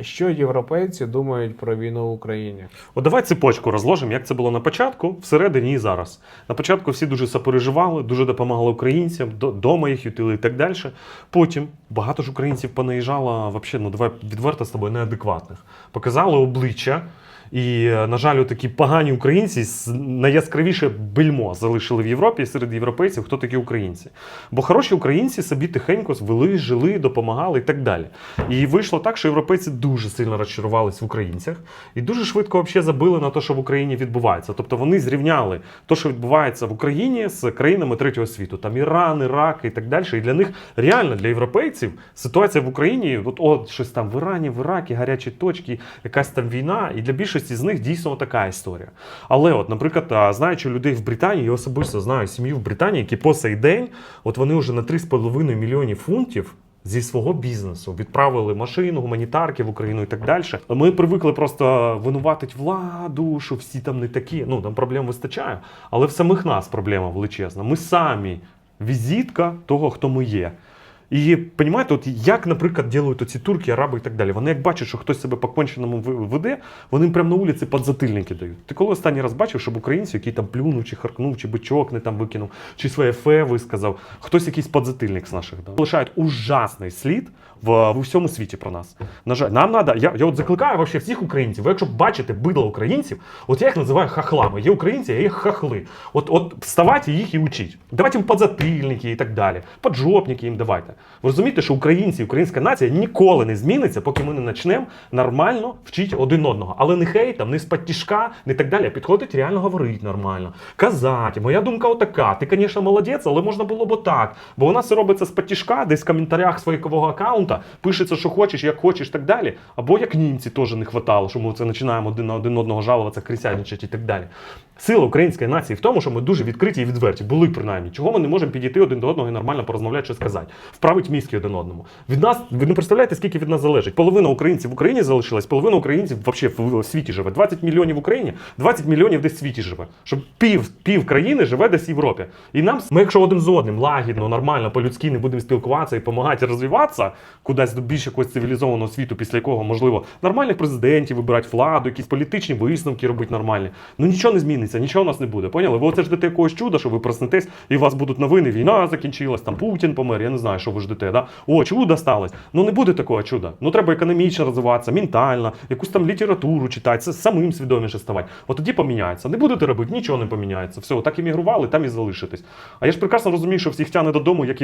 Що європейці думають про війну в Україні? От давай цепочку розложимо, як це було на початку, всередині і зараз. На початку всі дуже сопереживали, дуже допомагали українцям, до- дома їх ютили і так далі. Потім багато ж українців понаїжджало, взагалі, ну давай відверто з тобою неадекватних. Показали обличчя. І, е, на жаль, такі погані українці найяскравіше бельмо залишили в Європі серед європейців, хто такі українці. Бо хороші українці собі тихенько звели, жили, допомагали і так далі. І вийшло так, що європейці дуже сильно розчарувались в українцях і дуже швидко взагалі забили на те, що в Україні відбувається. Тобто вони зрівняли те, що відбувається в Україні з країнами третього світу, там Іран, Ірак і так далі. І для них реально для європейців ситуація в Україні, от, от щось там в Ірані, в Іракі, гарячі точки, якась там війна, і для більшості з них дійсно така історія. Але, от, наприклад, знаючи людей в Британії, я особисто знаю сім'ю в Британії, які по сей день, от вони вже на 3,5 мільйонів фунтів. Зі свого бізнесу відправили машину, гуманітарки в Україну і так далі. Ми привикли просто винуватити владу, що всі там не такі. Ну там проблем вистачає, але в самих нас проблема величезна. Ми самі візитка того, хто ми є. І розумієте, от як, наприклад, ділають оці турки, араби і так далі. Вони як бачать, що хтось себе по конченому веде, вони їм прямо на вулиці подзатильники дають. Ти коли останній раз бачив, щоб українці, який там плюнув, чи харкнув, чи бичок не там викинув, чи своє фе висказав, хтось якийсь подзатильник з наших дав. Лишають ужасний слід в, в усьому світі про нас. На жаль, нам треба. Я, я от закликаю вообще всіх українців. Ви якщо бачите бидло українців, от я їх називаю хахлами. Є українці, а є хахли. От, от вставайте їх і учіть. Давайте їм подзатильники і так далі. Поджопники їм давайте. Ви розумієте, що українці, українська нація ніколи не зміниться, поки ми не почнемо нормально вчити один одного. Але не хейтом, не з тішка, не так далі. Підходить реально говорити нормально. Казати, моя думка отака. Ти, звісно, молодець, але можна було б отак. Бо у нас робиться з тішка, десь в коментарях своєго аккаунта пишеться, що хочеш, як хочеш, так далі. Або як німці теж не хватало, що ми це починаємо один на один одного жалуватися, крисяничати і так далі. Сила української нації в тому, що ми дуже відкриті і відверті, були принаймні. Чого ми не можемо підійти один до одного і нормально порозмовляти, що сказати, вправить мізки один одному. Від нас ви не представляєте, скільки від нас залежить. Половина українців в Україні залишилась, половина українців взагалі в світі живе. 20 мільйонів в Україні, 20 мільйонів десь в світі живе. Щоб пів, пів країни живе десь в Європі. І нам, ми, якщо один з одним лагідно, нормально, по-людськи не будемо спілкуватися і допомагати розвиватися кудись до більш якогось цивілізованого світу, після якого можливо нормальних президентів вибирати владу, якісь політичні висновки робити нормальні. Ну нічого не зміниться, нічого у нас не буде. Поняли? Ви оце ждете якогось чуда, що ви проснетесь, і у вас будуть новини, війна закінчилась, там Путін помер. Я не знаю, що ви ждете. Да? О, чому досталось? Ну не буде такого чуда. Ну треба економічно розвиватися, ментально, якусь там літературу читати, самим свідоміше ставати. От тоді поміняється. Не будете робити, нічого не поміняється. Все, так іммігрували, там і залишитесь. А я ж прекрасно розумію, що всіх тяне додому, як і